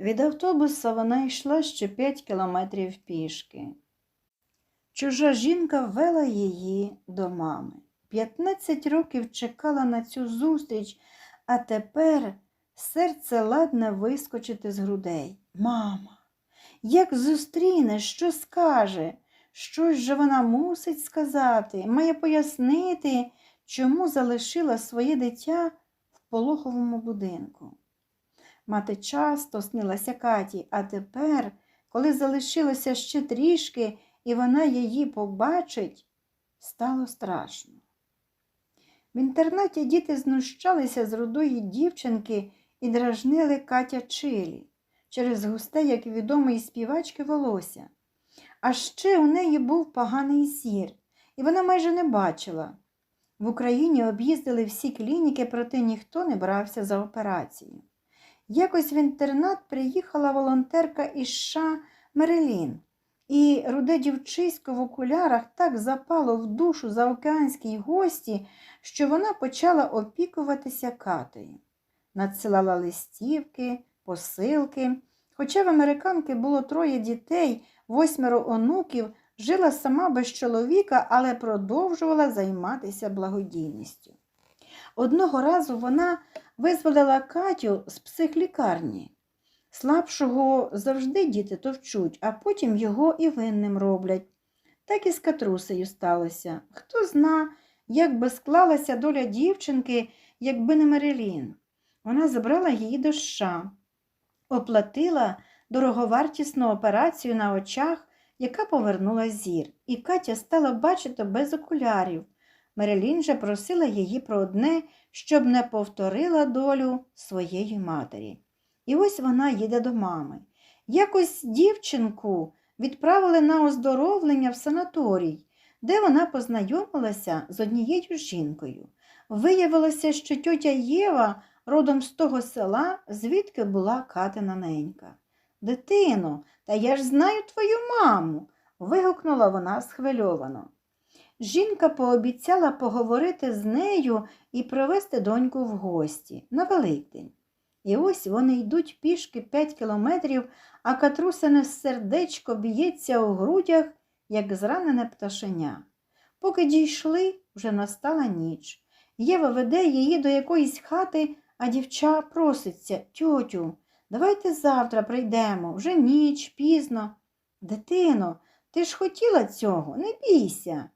Від автобуса вона йшла ще п'ять кілометрів пішки. Чужа жінка вела її до мами. П'ятнадцять років чекала на цю зустріч, а тепер серце ладне вискочити з грудей. Мама, як зустріне, що скаже? Щось же вона мусить сказати, має пояснити, чому залишила своє дитя в пологовому будинку. Мати часто снилася Каті, а тепер, коли залишилося ще трішки, і вона її побачить, стало страшно. В інтернаті діти знущалися з рудої дівчинки і дражнили Катя Чилі через густе, як відомої співачки, волосся. А ще у неї був поганий зір, і вона майже не бачила. В Україні об'їздили всі клініки, проте ніхто не брався за операцію. Якось в інтернат приїхала волонтерка із США Мерелін, і руде дівчисько в окулярах так запало в душу заокеанській гості, що вона почала опікуватися Катею. Надсилала листівки, посилки. Хоча в американки було троє дітей, восьмеро онуків, жила сама без чоловіка, але продовжувала займатися благодійністю. Одного разу вона визволила Катю з психлікарні. Слабшого завжди діти товчуть, а потім його і винним роблять. Так і з Катрусею сталося. Хто зна, як би склалася доля дівчинки, якби не Мерелін. Вона забрала її до США, оплатила дороговартісну операцію на очах, яка повернула зір, і Катя стала бачити без окулярів. Мерелін же просила її про одне, щоб не повторила долю своєї матері. І ось вона їде до мами. Якось дівчинку відправили на оздоровлення в санаторій, де вона познайомилася з однією жінкою. Виявилося, що тьотя Єва родом з того села, звідки була Катина ненька. Дитино, та я ж знаю твою маму. вигукнула вона схвильовано. Жінка пообіцяла поговорити з нею і провести доньку в гості на Великдень. І ось вони йдуть пішки п'ять кілометрів, а катрусине сердечко б'ється у грудях, як зранене пташеня. Поки дійшли, вже настала ніч. Єва веде її до якоїсь хати, а дівча проситься тьотю, давайте завтра прийдемо, вже ніч, пізно. Дитино, ти ж хотіла цього, не бійся.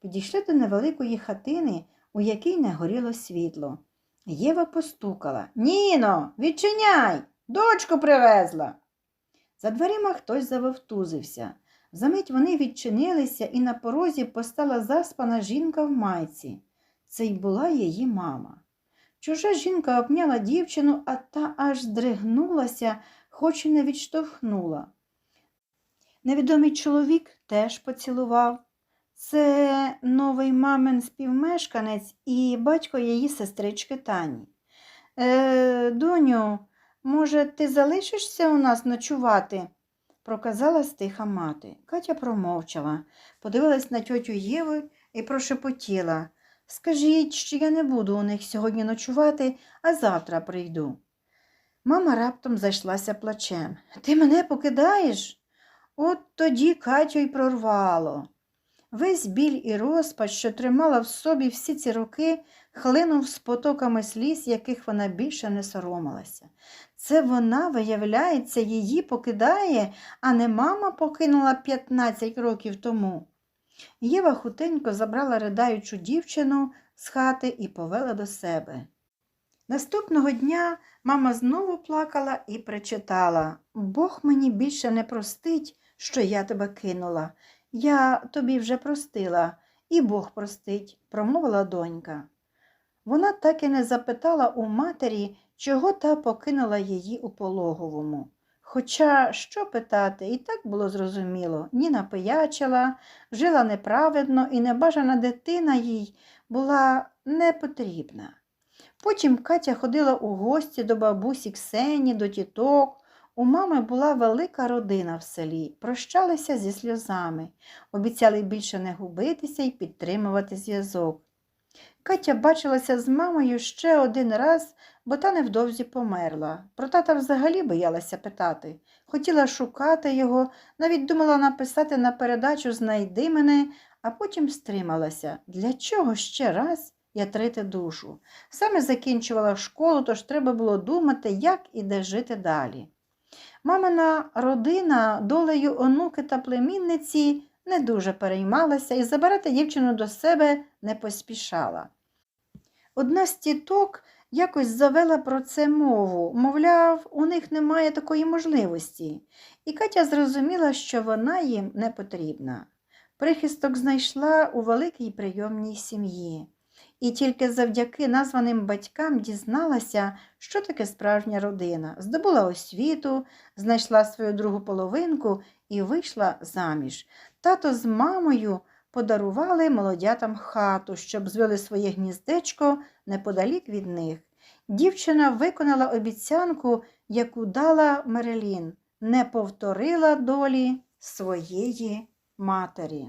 Підійшли до невеликої хатини, у якій не горіло світло. Єва постукала. Ніно, відчиняй, дочку привезла. За дверима хтось завовтузився. Замить вони відчинилися, і на порозі постала заспана жінка в майці. Це й була її мама. Чужа жінка обняла дівчину, а та аж здригнулася, хоч і не відштовхнула. Невідомий чоловік теж поцілував. Це новий мамин співмешканець і батько її сестрички Тані. Е, Доню, може, ти залишишся у нас ночувати? проказала стиха мати. Катя промовчала, подивилась на тьотю Єву і прошепотіла. Скажіть, що я не буду у них сьогодні ночувати, а завтра прийду. Мама раптом зайшлася плачем. Ти мене покидаєш? От тоді Катю й прорвало. Весь біль і розпач, що тримала в собі всі ці роки, хлинув з потоками сліз, яких вона більше не соромилася. Це вона, виявляється, її покидає, а не мама покинула 15 років тому. Єва хутенько забрала ридаючу дівчину з хати і повела до себе. Наступного дня мама знову плакала і причитала Бог мені більше не простить, що я тебе кинула. Я тобі вже простила, і Бог простить, промовила донька. Вона так і не запитала у матері, чого та покинула її у пологовому. Хоча, що питати, і так було зрозуміло, Ніна пиячила, жила неправедно, і небажана дитина їй була не потрібна. Потім Катя ходила у гості до бабусі Ксені, до тіток. У мами була велика родина в селі, прощалися зі сльозами, обіцяли більше не губитися і підтримувати зв'язок. Катя бачилася з мамою ще один раз, бо та невдовзі померла. Про тата взагалі боялася питати. Хотіла шукати його, навіть думала написати на передачу Знайди мене, а потім стрималася. Для чого ще раз ятрити душу? Саме закінчувала школу, тож треба було думати, як і де жити далі. Мамина родина долею онуки та племінниці не дуже переймалася і забирати дівчину до себе не поспішала. Одна з тіток якось завела про це мову, мовляв, у них немає такої можливості, і Катя зрозуміла, що вона їм не потрібна. Прихисток знайшла у великій прийомній сім'ї, і тільки завдяки названим батькам дізналася, що таке справжня родина, здобула освіту, знайшла свою другу половинку і вийшла заміж. Тато з мамою подарували молодятам хату, щоб звели своє гніздечко неподалік від них. Дівчина виконала обіцянку, яку дала Мерелін, не повторила долі своєї матері.